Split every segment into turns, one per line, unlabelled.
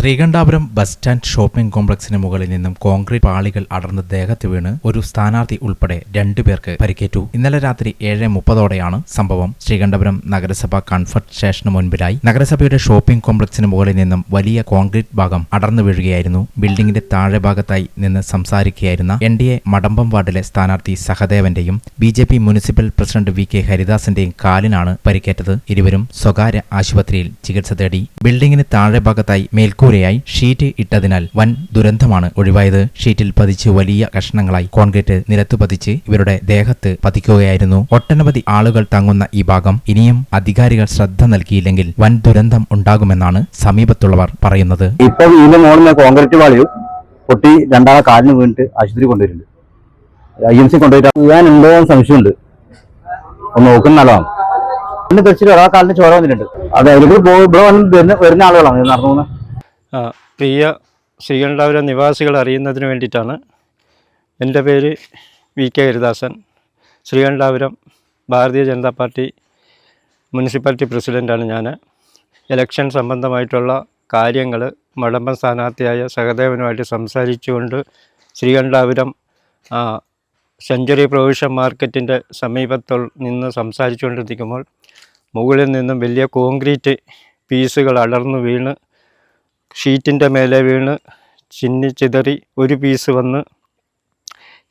Sreekandapuram bus stand shopping കോംപ്ലക്സിന് മുകളിൽ നിന്നും കോൺക്രീറ്റ് പാളികൾ അടർന്ന് ദേഹത്ത് വീണ് ഒരു സ്ഥാനാർത്ഥി ഉൾപ്പെടെ രണ്ടുപേർക്ക് പരിക്കേറ്റു. ഇന്നലെ രാത്രി ഏഴ് മുപ്പതോടെയാണ് സംഭവം. ശ്രീകണ്ഠപുരം നഗരസഭ കൺഫർട്ട് സ്റ്റേഷന് മുൻപിലായി നഗരസഭയുടെ ഷോപ്പിംഗ് കോംപ്ലക്സിന് മുകളിൽ നിന്നും വലിയ കോൺക്രീറ്റ് ഭാഗം അടർന്നു വീഴുകയായിരുന്നു. ബിൽഡിംഗിന്റെ താഴെ ഭാഗത്തായി നിന്ന് സംസാരിക്കുകയായിരുന്ന എൻ ഡി എ മടമ്പം വാർഡിലെ സ്ഥാനാർത്ഥി സഹദേവന്റെയും B J P municipal president V K ഹരിദാസിന്റെയും കാലിനാണ് പരിക്കേറ്റത്. ഇരുവരും സ്വകാര്യ ആശുപത്രിയിൽ ചികിത്സ തേടി. ബിൽഡിംഗിന് താഴെ ഭാഗത്തായി മേൽക്കൂരയായി ഷീറ്റ് ഇട്ടതിനാൽ വൻ ദുരന്തമാണ് ഒഴിവായത്. ഷീറ്റിൽ പതിച്ച് വലിയ കഷ്ണങ്ങളായി കോൺക്രീറ്റ് നിലത്തു പതിച്ച് ഇവരുടെ ദേഹത്ത് പതിക്കുകയായിരുന്നു. ഒട്ടനവധി ആളുകൾ തങ്ങുന്ന ഈ ഭാഗം ഇനിയും അധികാരികൾ ശ്രദ്ധ നൽകിയില്ലെങ്കിൽ വൻ ദുരന്തം ഉണ്ടാകുമെന്നാണ് സമീപത്തുള്ളവർ പറയുന്നത്.
ഇപ്പൊ വീണ്ടും കോൺക്രീറ്റ് പാളിയും പൊട്ടി രണ്ടാളെ കാലിന് വീണിട്ട് ആശുപത്രി കൊണ്ടുവരുന്നുണ്ട്. ഐ എം സി കൊണ്ടുപോയിട്ട്. വീഴാനുണ്ടോ എന്ന് സംശയമുണ്ട്. ഒന്ന് നോക്കുന്ന നല്ലതാണ്. പിന്നെ ഒരാളെ കാലിന് ചോര വന്നിട്ടുണ്ട്. അതെ ഇവിടെ വരുന്ന ആളുകളാണ്. നടന്നു പോകുന്നത്
പ്രിയ ശ്രീകണ്ഠാപുരം നിവാസികൾ അറിയുന്നതിന് വേണ്ടിയിട്ടാണ് എന്റെ പേര് V K Haridasan Sreekandapuram Bharatiya Janata party municipality പ്രസിഡന്റാണ് ഞാൻ. ഇലക്ഷൻ സംബന്ധമായിട്ടുള്ള കാര്യങ്ങൾ മടമ്പം സ്ഥാനാർത്ഥിയായ സഹദേവനുമായിട്ട് സംസാരിച്ചുകൊണ്ട് ശ്രീകണ്ഠാപുരം സെഞ്ചുറി പ്രൊവിഷൻ മാർക്കറ്റിന്റെ സമീപത്തു നിന്ന് സംസാരിച്ചുകൊണ്ടിരിക്കുമ്പോൾ മുകളിൽ നിന്നും വലിയ കോൺക്രീറ്റ് പീസുകൾ അടർന്നു വീണ് ഷീറ്റിന്റെ മേലെ വീണ് ചിന്നി ചിതറി ഒരു പീസ് വന്ന്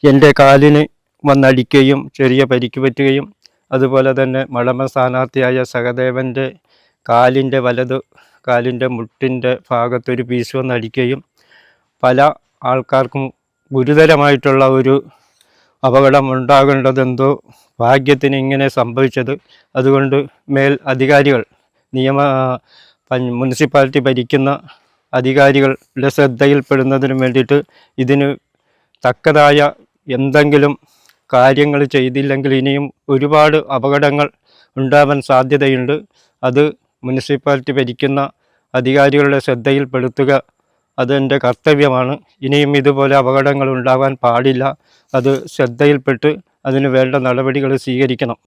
എന്റെ കാലിന് വന്നടിക്കുകയും ചെറിയ പരിക്ക് പറ്റുകയും അതുപോലെ തന്നെ മടമ സ്ഥാനാർത്ഥിയായ സഹദേവന്റെ കാലിന്റെ വലത് കാലിന്റെ മുട്ടിന്റെ ഭാഗത്തൊരു പീസ് വന്നടിക്കുകയും പല ആൾക്കാർക്കും ഗുരുതരമായിട്ടുള്ള ഒരു അപകടം ഉണ്ടാകേണ്ടതെന്തോ ഭാഗ്യത്തിന് ഇങ്ങനെ സംഭവിച്ചത്. അതുകൊണ്ട് മേൽ അധികാരികൾ നിയമ മുനിസിപ്പാലിറ്റി ഭരിക്കുന്ന അധികാരികളുടെ ശ്രദ്ധയിൽപ്പെടുന്നതിനും വേണ്ടിയിട്ട് ഇതിന് തക്കതായ എന്തെങ്കിലും കാര്യങ്ങൾ ചെയ്തില്ലെങ്കിൽ ഇനിയും ഒരുപാട് അപകടങ്ങൾ ഉണ്ടാവാൻ സാധ്യതയുണ്ട്. അത് മുനിസിപ്പാലിറ്റി ഭരിക്കുന്ന അധികാരികളുടെ ശ്രദ്ധയിൽപ്പെടുത്തുക അതെന്റെ കർത്തവ്യമാണ്. ഇനിയും ഇതുപോലെ അപകടങ്ങൾ ഉണ്ടാവാൻ പാടില്ല. അത് ശ്രദ്ധയിൽപ്പെട്ട് അതിന് വേണ്ട നടപടികൾ സ്വീകരിക്കണം.